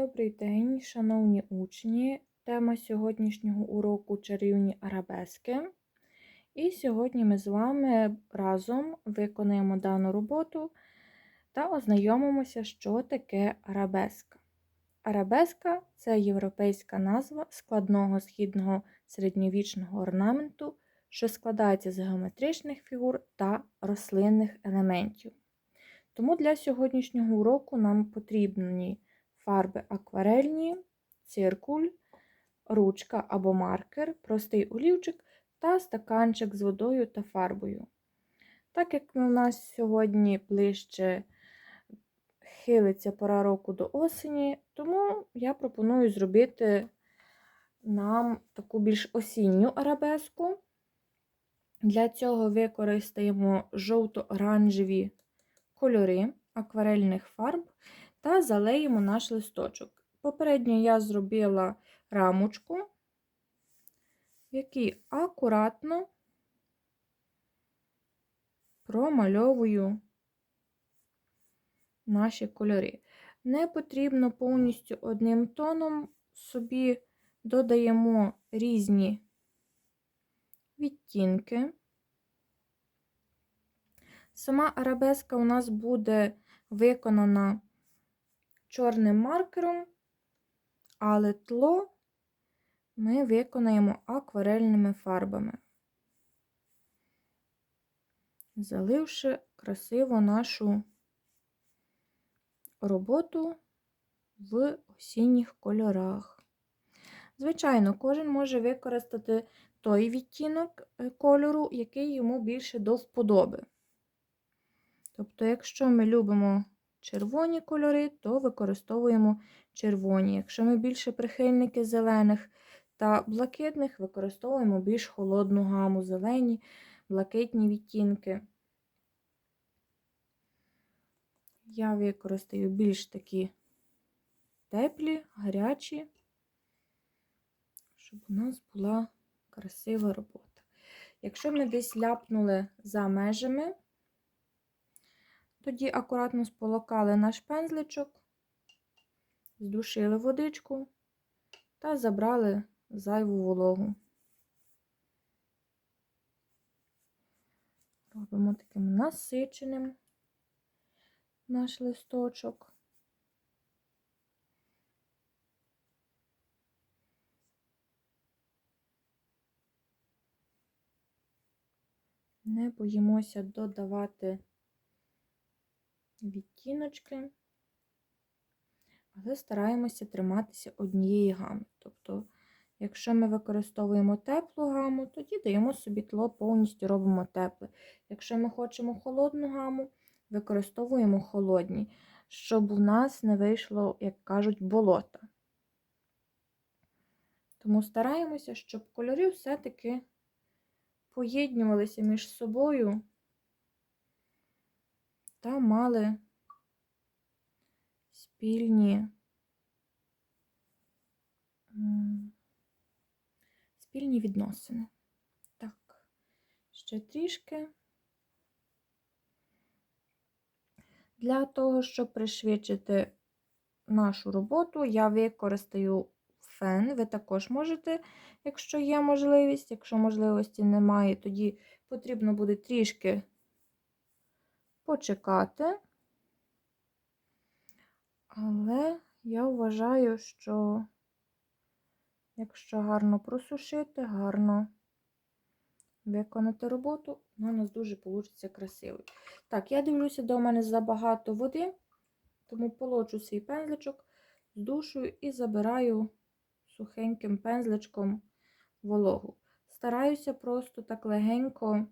Добрий день, шановні учні. Тема сьогоднішнього уроку чарівні арабески. І сьогодні ми з вами разом виконаємо дану роботу та ознайомимося, що таке арабеска. Арабеска це європейська назва складного східного середньовічного орнаменту, що складається з геометричних фігур та рослинних елементів. Тому для сьогоднішнього уроку нам потрібні фарби акварельні, циркуль, ручка або маркер, простий олівчик та стаканчик з водою та фарбою. Так як у нас сьогодні ближче хилиться пора року до осені, тому я пропоную зробити нам таку більш осінню арабеску. Для цього використаємо жовто-оранжеві кольори акварельних фарб та залеємо наш листочок. Попередньо я зробила рамочку, в якій акуратно промальовую наші кольори. Не потрібно повністю одним тоном собі додаємо різні відтінки. Сама арабеска у нас буде виконана чорним маркером, але тло ми виконаємо акварельними фарбами, заливши красиво нашу роботу в осінніх кольорах. Звичайно, кожен може використати той відтінок е, кольору, який йому більше до вподоби. Тобто, якщо ми любимо червоні кольори, то використовуємо червоні. Якщо ми більше прихильники зелених та блакитних, використовуємо більш холодну гаму, зелені, блакитні відтінки. Я використаю більш такі теплі, гарячі, щоб у нас була красива робота. Якщо ми десь ляпнули за межами, тоді акуратно сполокали наш пензличок, здушили водичку та забрали зайву вологу. Робимо таким насиченим наш листочок. Не боїмося додавати відтіночки, але стараємося триматися однієї гами. Тобто, якщо ми використовуємо теплу гаму, тоді даємо собі тло, повністю робимо тепле. Якщо ми хочемо холодну гаму, використовуємо холодні, щоб у нас не вийшло, як кажуть, болота. Тому стараємося, щоб кольори все-таки поєднювалися між собою та мали спільні спільні відносини. Так, ще трішки. Для того, щоб пришвидшити нашу роботу, я використаю фен. Ви також можете, якщо є можливість. Якщо можливості немає, тоді потрібно буде трішки почекати. Але я вважаю, що якщо гарно просушити, гарно виконати роботу, вона у нас дуже вийде красивий. Так, я дивлюся, до мене забагато води, тому полочу свій пензличок, здушую і забираю сухеньким пензличком вологу. Стараюся просто так легенько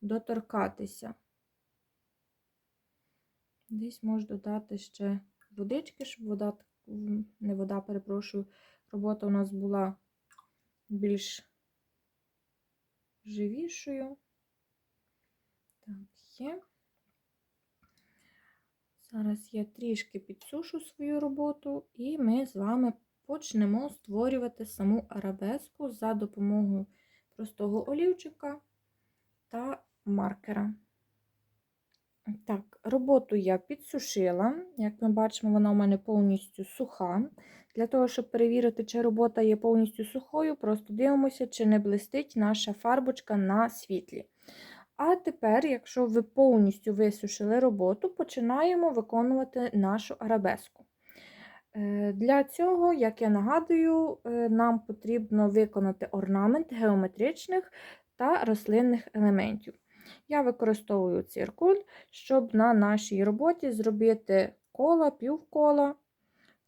доторкатися. Десь можу додати ще водички, щоб вода, не вода, перепрошую, робота у нас була більш живішою. Так, є. Зараз я трішки підсушу свою роботу, і ми з вами почнемо створювати саму арабеску за допомогою простого олівчика та маркера. Так, роботу я підсушила. Як ми бачимо, вона у мене повністю суха. Для того, щоб перевірити, чи робота є повністю сухою, просто дивимося, чи не блистить наша фарбочка на світлі. А тепер, якщо ви повністю висушили роботу, починаємо виконувати нашу арабеску. Е, Для цього, як я нагадую, е, нам потрібно виконати орнамент геометричних та рослинних елементів. Я використовую циркуль, щоб на нашій роботі зробити кола, півкола,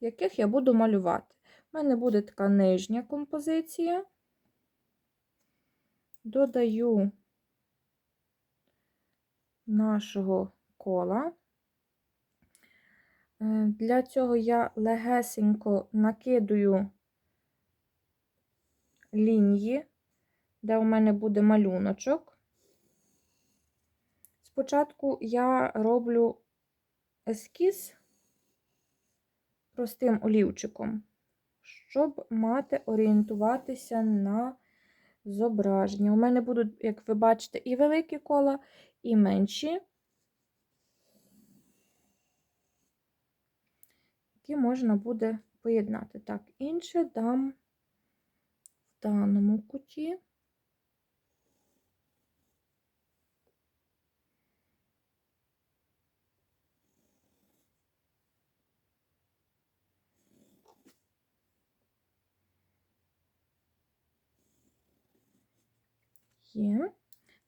яких я буду малювати. У мене буде така нижня композиція. Додаю нашого кола. Е, Для цього я легесенько накидую лінії, де у мене буде малюночок. Спочатку я роблю ескіз простим олівчиком, щоб мати орієнтуватися на зображення. У мене будуть, як ви бачите, і великі кола, і менші, які можна буде поєднати. Так, інше дам в даному куті. Є.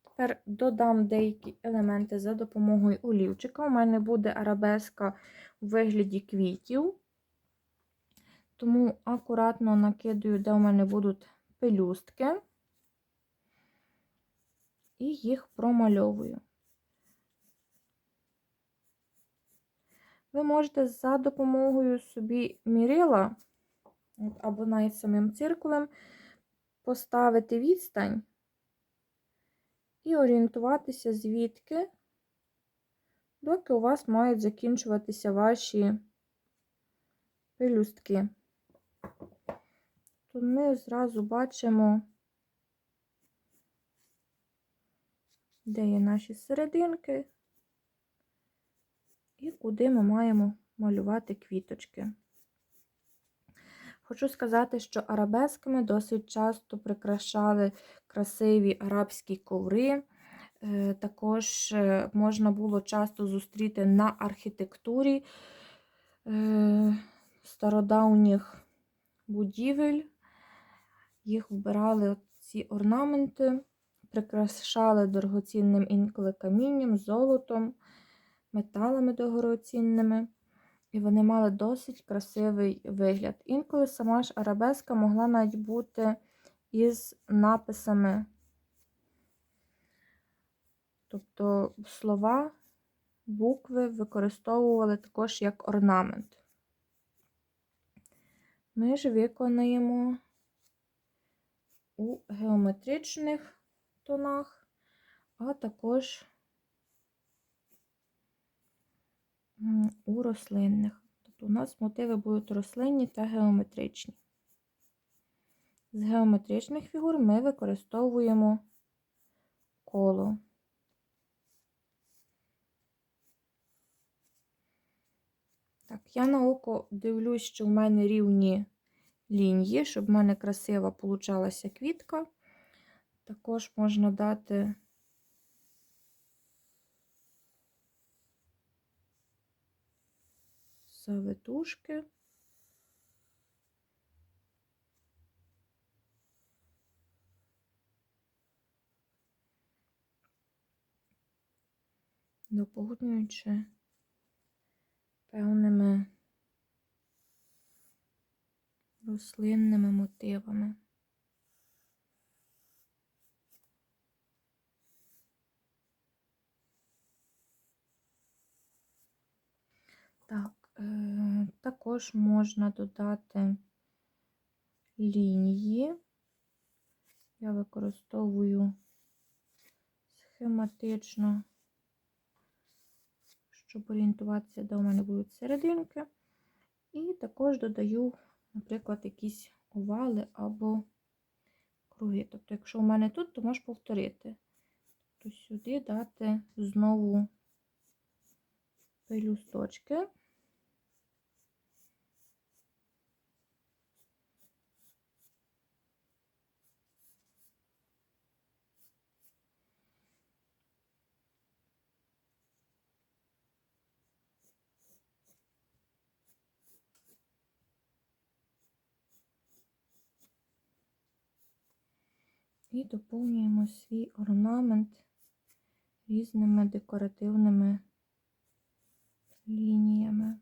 Тепер додам деякі елементи за допомогою олівчика. У мене буде арабеска у вигляді квітів, тому акуратно накидаю, де у мене будуть пелюстки, і їх промальовую. Ви можете за допомогою собі мірила, або навіть самим циркулем, поставити відстань і орієнтуватися, звідки, доки у вас мають закінчуватися ваші пелюстки. Тут ми зразу бачимо, де є наші серединки і куди ми маємо малювати квіточки. Хочу сказати, що арабесками досить часто прикрашали красиві арабські коври. Е, Також е, можна було часто зустріти на архітектурі е, стародавніх будівель. Їх вбирали ці орнаменти, прикрашали дорогоцінним інколи камінням, золотом, металами дорогоцінними. І вони мали досить красивий вигляд. Інколи сама ж арабеска могла навіть бути із написами. Тобто слова, букви використовували також як орнамент. Ми ж виконаємо у геометричних тонах, а також у рослинних. Тобто у нас мотиви будуть рослинні та геометричні. З геометричних фігур ми використовуємо коло. Так, я на око дивлюсь, що в мене рівні лінії, щоб в мене красива получалася квітка. Також можна дати завитушки. Доповнюючи певними рослинними мотивами. Так, також можна додати лінії. Я використовую схематично, щоб орієнтуватися, де у мене будуть серединки. І також додаю, наприклад, якісь овали або круги. Тобто, якщо у мене тут, то можеш повторити. Тобто сюди дати знову пелюсточки. І доповнюємо свій орнамент різними декоративними лініями.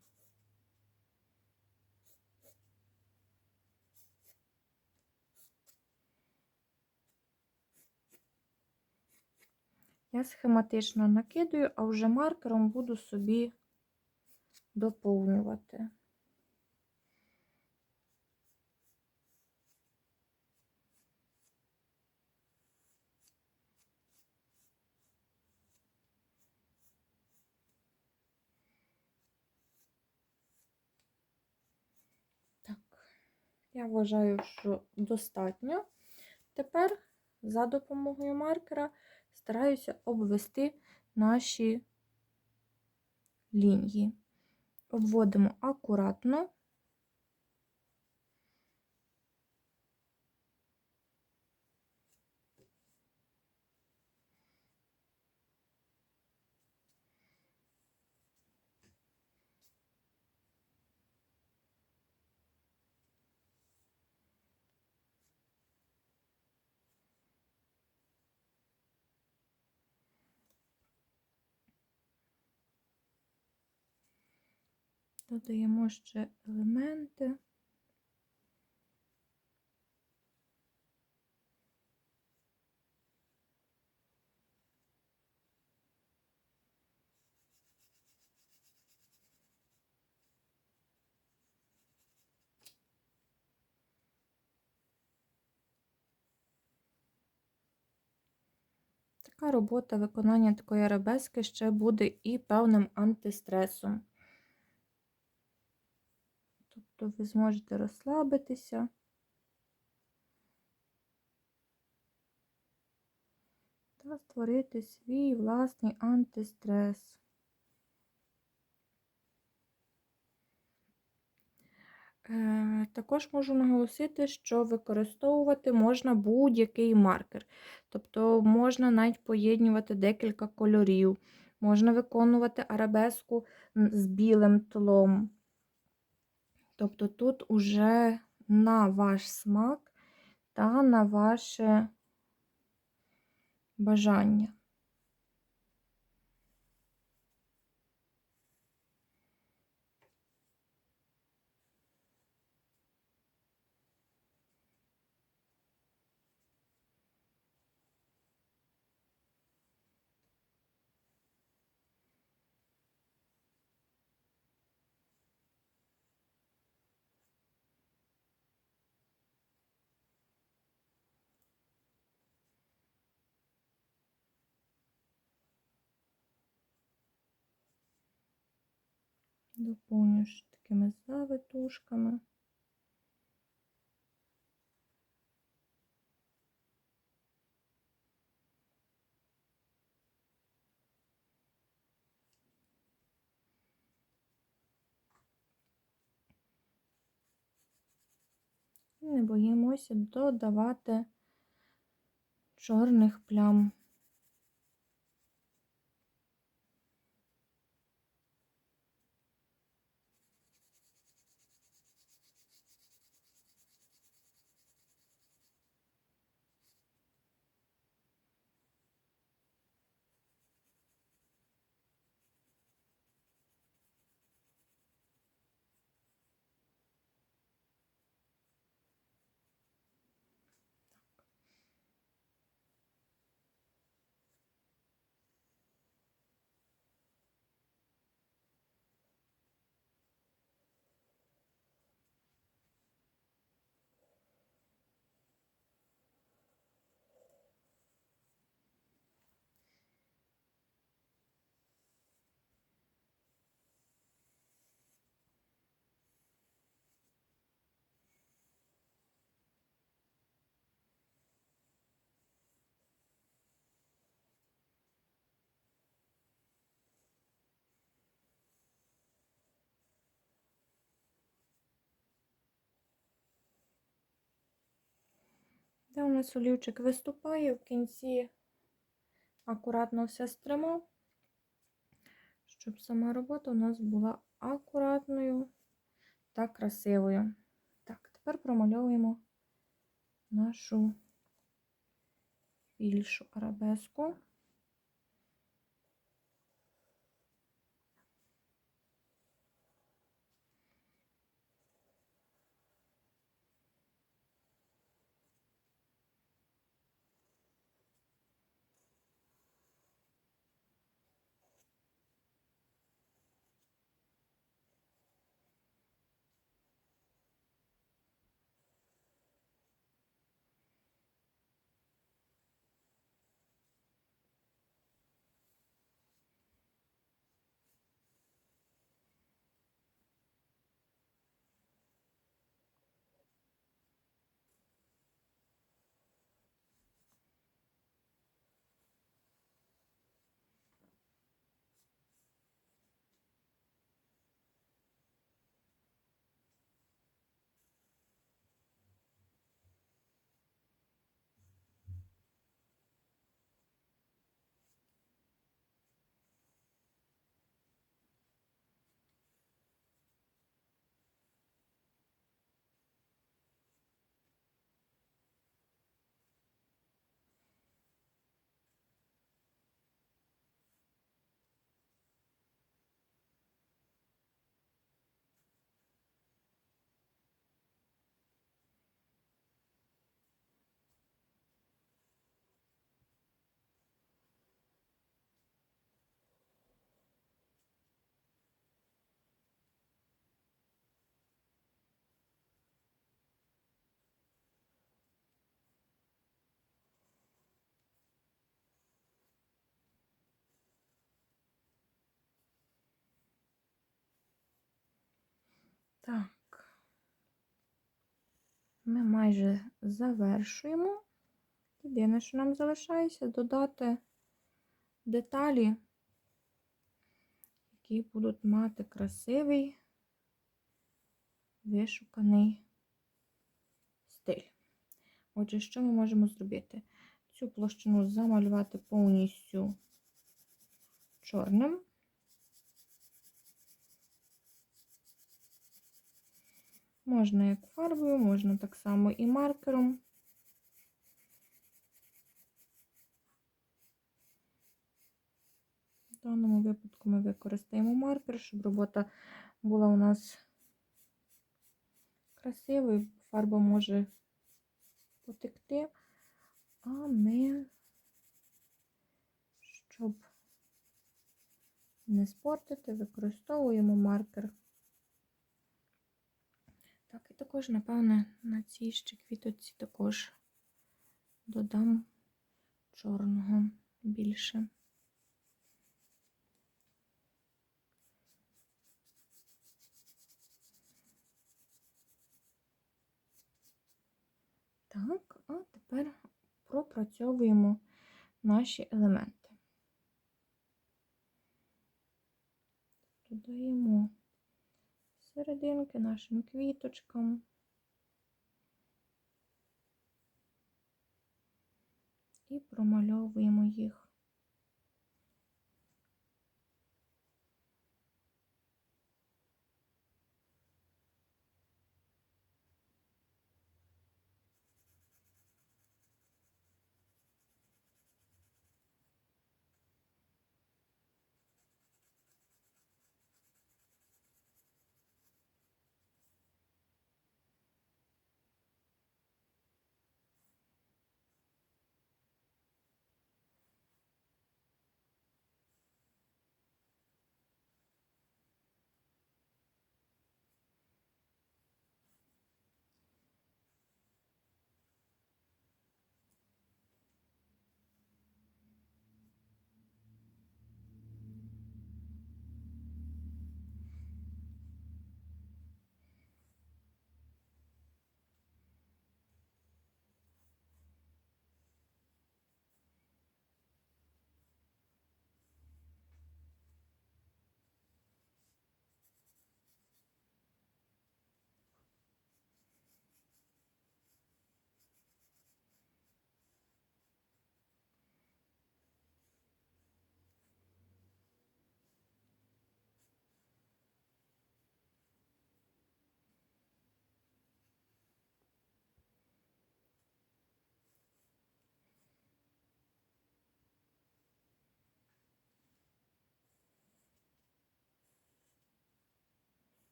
Я схематично накидаю, а вже маркером буду собі доповнювати. Я вважаю, що достатньо. Тепер за допомогою маркера стараюся обвести наші лінії. Обводимо акуратно. Додаємо ще елементи. Така робота виконання такої арабески ще буде і певним антистресом. Тобто ви зможете розслабитися. Та створити свій власний антистрес. Е, також можу наголосити, що використовувати можна будь-який маркер. Тобто можна навіть поєднувати декілька кольорів, можна виконувати арабеску з білим тлом. Тобто тут уже на ваш смак та на ваше бажання. Доповню ще такими завитушками. Не боїмося додавати чорних плям. Це у нас олівчик виступає, в кінці акуратно все стримав, щоб сама робота у нас була акуратною та красивою. Так, тепер промальовуємо нашу більшу арабеску. Так, ми майже завершуємо. Єдине, що нам залишається, додати деталі, які будуть мати красивий, вишуканий стиль. Отже, що ми можемо зробити? Цю площину замалювати повністю чорним. Можна як фарбою, можна так само і маркером. В даному випадку ми використаємо маркер, щоб робота була у нас красивою, фарба може потекти, а ми, щоб не спортити, використовуємо маркер. Так, і також, напевне, на цій ще квіточці також додам чорного більше. Так, а тепер пропрацьовуємо наші елементи. Додаємо серединки нашим квіточкам. І промальовуємо їх.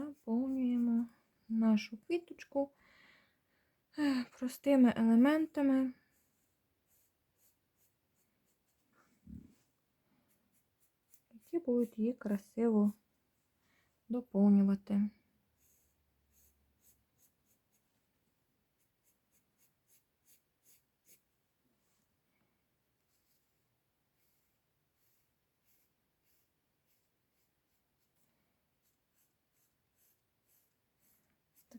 Заповнюємо нашу квіточку е, простими елементами. які будуть її красиво доповнювати.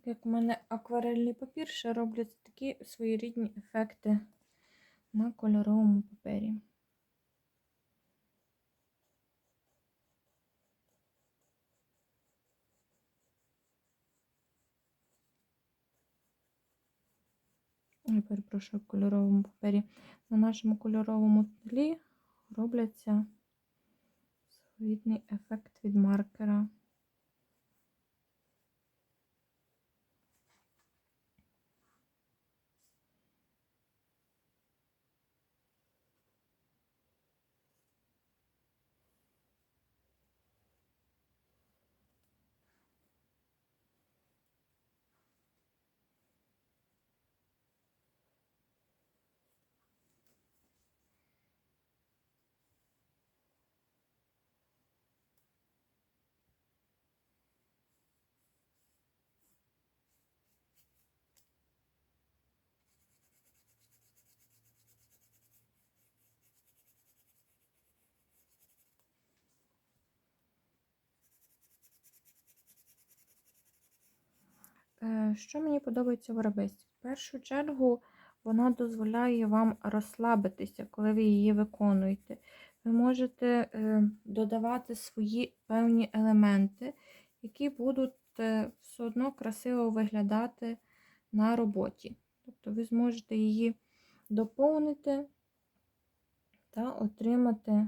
Як у мене акварельний папір, ще роблять такі своєрідні ефекти на кольоровому папері. Ой, перепрошую, в кольоровому папері. На нашому кольоровому тлі робляться своєрідний ефект від маркера. Що мені подобається в арабесці? В першу чергу вона дозволяє вам розслабитися, коли ви її виконуєте. Ви можете е, додавати свої певні елементи, які будуть е, все одно красиво виглядати на роботі. Тобто ви зможете її доповнити та отримати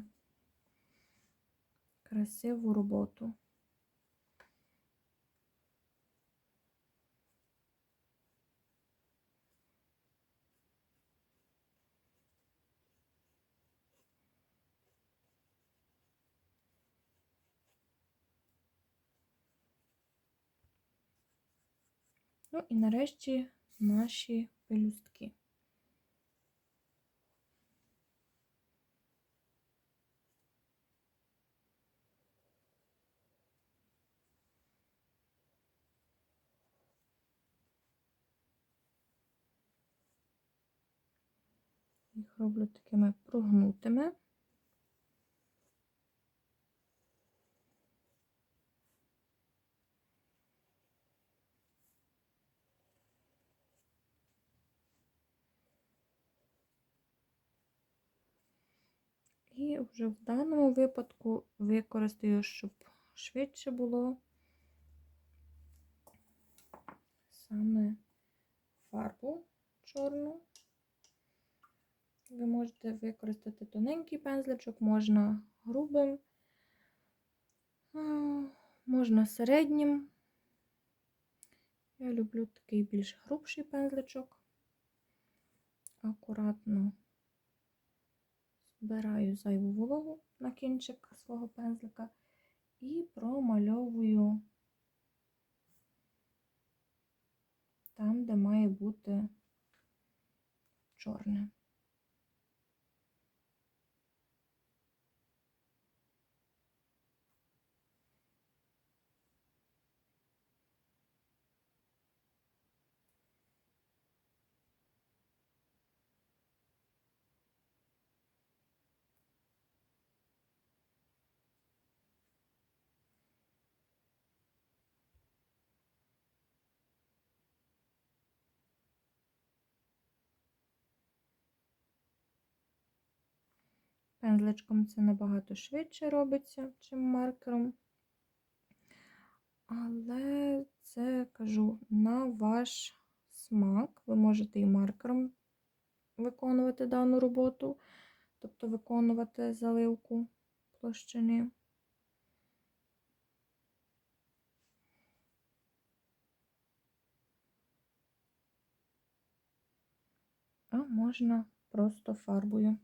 красиву роботу. Ну і нарешті наші пелюстки. Їх роблю такими прогнутими. І вже в даному випадку використаю, щоб швидше було саме фарбу чорну. Ви можете використати тоненький пензличок, можна грубим, можна середнім. Я люблю такий більш грубший пензличок. Акуратно збираю зайву вологу на кінчик свого пензлика і промальовую там, де має бути чорне. Пензличком це набагато швидше робиться, чим маркером. Але це кажу на ваш смак. Ви можете і маркером виконувати дану роботу, тобто виконувати заливку площини. А можна просто фарбою.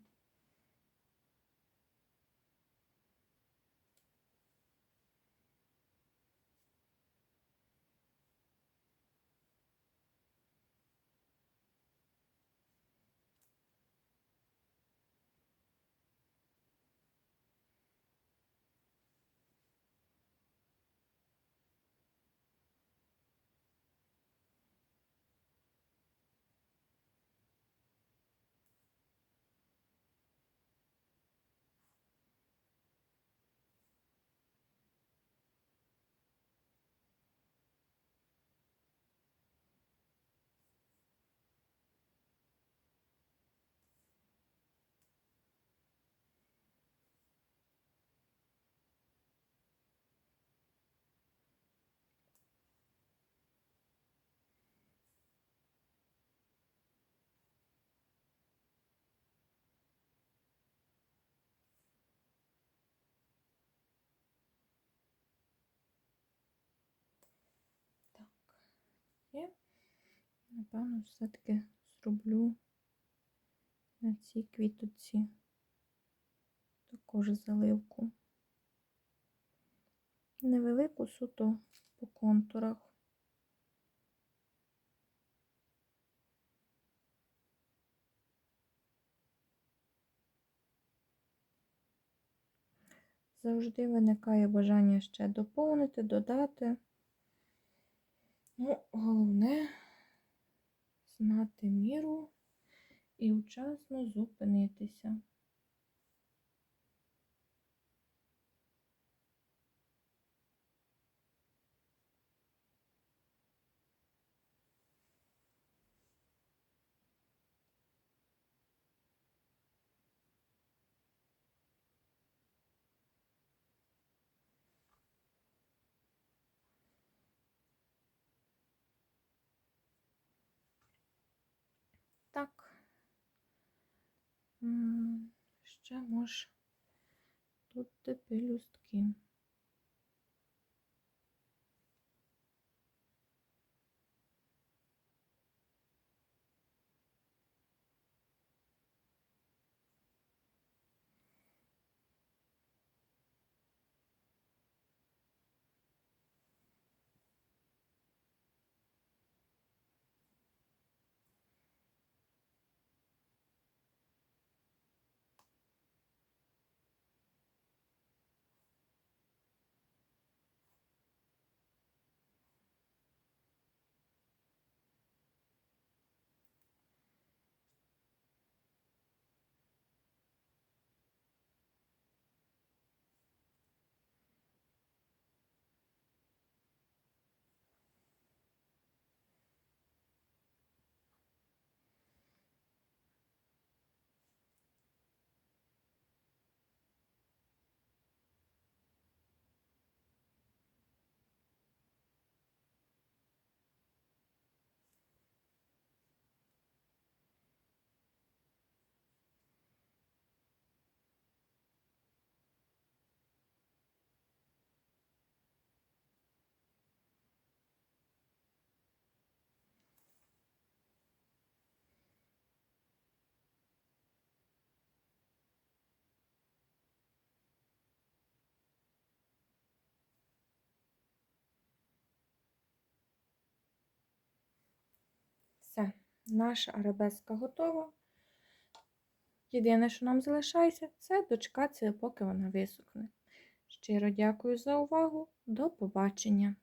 Напевно, все-таки зроблю на цій квіточці також заливку. Невелику суто по контурах. Завжди виникає бажання ще доповнити, додати. Ну, головне знати міру і вчасно зупинитися. Так. М, Ще може тут де пелюстки. Все, наша арабеска готова. Єдине, що нам залишається, це дочекатися, поки вона висохне. Щиро дякую за увагу. До побачення!